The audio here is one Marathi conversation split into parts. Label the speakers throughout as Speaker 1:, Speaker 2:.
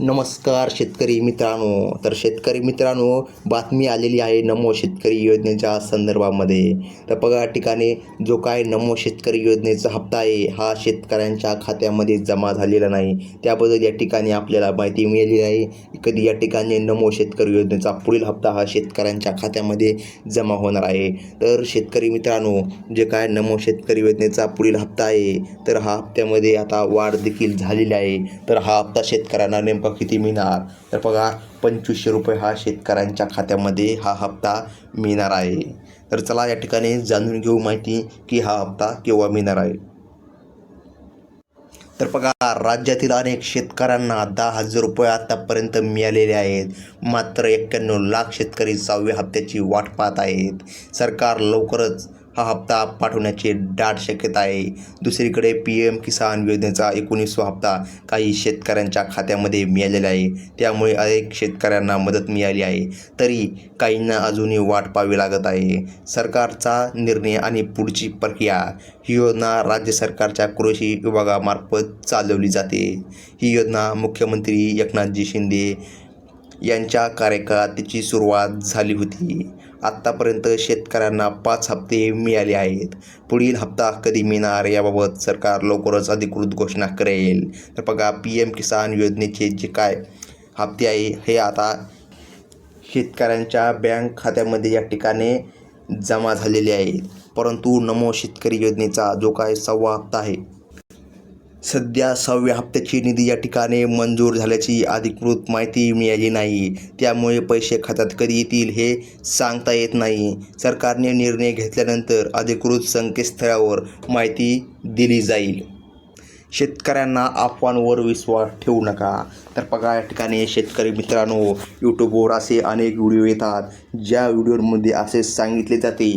Speaker 1: नमस्कार शेतकरी मित्रांनो. तर शेतकरी मित्रांनो बातमी आलेली आहे नमो शेतकरी योजनेच्या संदर्भामध्ये. तर बघा या ठिकाणी जो काय नमो शेतकरी योजनेचा हप्ता आहे हा शेतकऱ्यांच्या खात्यामध्ये जमा झालेला नाही. त्याबद्दल या ठिकाणी आपल्याला माहिती मिळाली आहे. कधी या ठिकाणी नमो शेतकरी योजनेचा पुढील हप्ता हा शेतकऱ्यांच्या खात्यामध्ये जमा होणार आहे. तर शेतकरी मित्रांनो जे काय नमो शेतकरी योजनेचा पुढील हप्ता आहे तर हा हप्त्यामध्ये आता वाढ देखील झालेली आहे. तर हा हप्ता शेतकऱ्यांना नेमका किती मिळणार? तर बघा पंचवीसशे रुपये हा शेतकऱ्यांच्या खात्यामध्ये हा हप्ता मिळणार आहे. तर चला या ठिकाणी जाणून घेऊ माहिती की हा हप्ता केव्हा मिळणार आहे. तर बघा राज्यातील अनेक शेतकऱ्यांना दहा हजार रुपये आतापर्यंत मिळालेले आहेत. मात्र एक्क्याण्णव लाख शेतकरी सहाव्या हप्त्याची वाट पाहत आहेत. सरकार लवकरच हा हप्ता पाठवण्याची दाट शक्यता आहे. दुसरीकडे पी एम किसान योजनेचा एकोणीसवा हप्ता काही शेतकऱ्यांच्या खात्यामध्ये मिळालेला आहे. त्यामुळे अनेक शेतकऱ्यांना मदत मिळाली आहे. तरी काहींना अजूनही वाट पाहावी लागत आहे. सरकारचा निर्णय आणि पुढची प्रक्रिया ही योजना राज्य सरकारच्या कृषी विभागामार्फत चालवली जाते. ही योजना मुख्यमंत्री एकनाथजी शिंदे यांच्या कार्यकाळात तिची सुरुवात झाली होती. आत्तापर्यंत शेतकऱ्यांना पाच हप्ते मिळाले आहेत. पुढील हप्ता कधी मिळणार याबाबत सरकार लवकरच अधिकृत घोषणा करेल. तर बघा पी एम किसान योजनेचे जे काय हप्ते आहे हे आता शेतकऱ्यांच्या बँक खात्यामध्ये या ठिकाणी जमा झालेले आहेत. परंतु नमो शेतकरी योजनेचा जो काय सव्वा हप्ता आहे सध्या सहाव्या हप्त्याची निधी या ठिकाणी मंजूर झाल्याची अधिकृत माहिती मिळाली नाही. त्यामुळे पैसे खात्यात कधी येतील हे सांगता येत नाही. सरकारने निर्णय घेतल्यानंतर अधिकृत संकेतस्थळावर माहिती दिली जाईल. शेतकऱ्यांना अफवांवर विश्वास ठेवू नका. तर बघा या ठिकाणी शेतकरी मित्रांनो यूट्यूबवर असे अनेक व्हिडिओ येतात. ज्या व्हिडिओमध्ये असे सांगितले जाते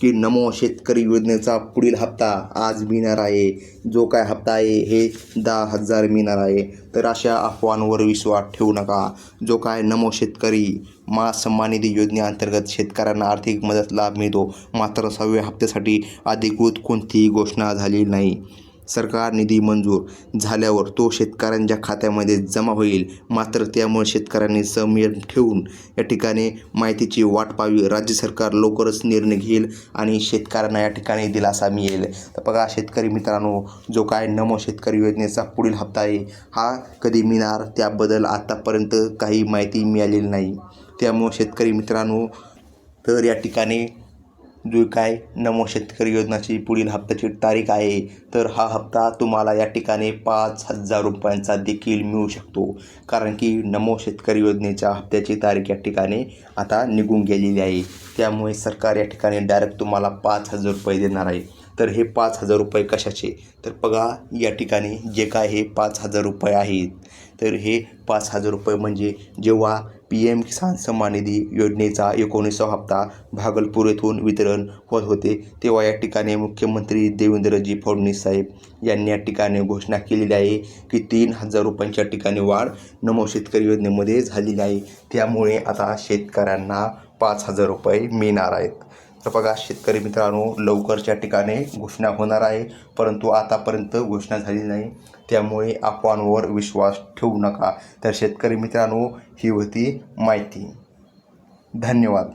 Speaker 1: की नमो शेतकरी योजनेचा पुढील हप्ता आज मिळणार आहे. जो काय हप्ता आहे हे दहा हजार मिळणार आहे. तर अशा अफवांवर विश्वास ठेवू नका. जो काय नमो शेतकरी मा सन्मान निधी योजनेअंतर्गत शेतकऱ्यांना आर्थिक मदत लाभ मिळतो मात्र सहाव्या हप्त्यासाठी अधिकृत कोणतीही घोषणा झाली नाही. सरकार निधी मंजूर झाल्यावर तो शेतकऱ्यांच्या खात्यामध्ये जमा होईल. मात्र त्यामुळे शेतकऱ्यांनी संयम ठेवून या ठिकाणी माहितीची वाट पाहावी. राज्य सरकार लवकरच निर्णय घेईल आणि शेतकऱ्यांना या ठिकाणी दिलासा मिळेल. तर बघा शेतकरी मित्रांनो जो काय नमो शेतकरी योजनेचा पुढील हप्ता आहे हा कधी मिळणार? त्याबद्दल आत्तापर्यंत काही माहिती मिळालेली नाही. त्यामुळं शेतकरी मित्रांनो तर या ठिकाणी जो काय नमो शेतकरी योजनाची पुढील हप्त्याची तारीख आहे तर हा हप्ता तुम्हाला या ठिकाणी पाच हजार रुपयांचा देखील मिळू शकतो. कारण की नमो शेतकरी योजनेच्या हप्त्याची तारीख या ठिकाणी आता निघून गेलेली आहे. त्यामुळे सरकार या ठिकाणी डायरेक्ट तुम्हाला पाच हजार रुपये देणार आहे. तर हे पाच हजार रुपये कशाचे? तर बघा या ठिकाणी जे काय हे पाच हजार रुपये आहेत. तर हे पाच हजार रुपये म्हणजे जेव्हा पी एम किसान सन्मान निधी योजनेचा एकोणीसावा हप्ता भागलपूर येथून वितरण होत होते. तेव्हा या ठिकाणी मुख्यमंत्री देवेंद्रजी फडणवीस साहेब यांनी या ठिकाणी घोषणा केलेली आहे की तीन हजार रुपयांच्या ठिकाणी वाढ नमो शेतकरी योजनेमध्ये झालेली आहे. त्यामुळे आता शेतकऱ्यांना पाच हजार रुपये मिळणार आहेत. तर बघा शेतकरी मित्रांनो लवकरच्या ठिकाणी घोषणा होणार आहे. परंतु आतापर्यंत घोषणा झाली नाही. त्यामुळे अफवांवर विश्वास ठेवू नका. तर शेतकरी मित्रांनो ही होती माहिती. धन्यवाद.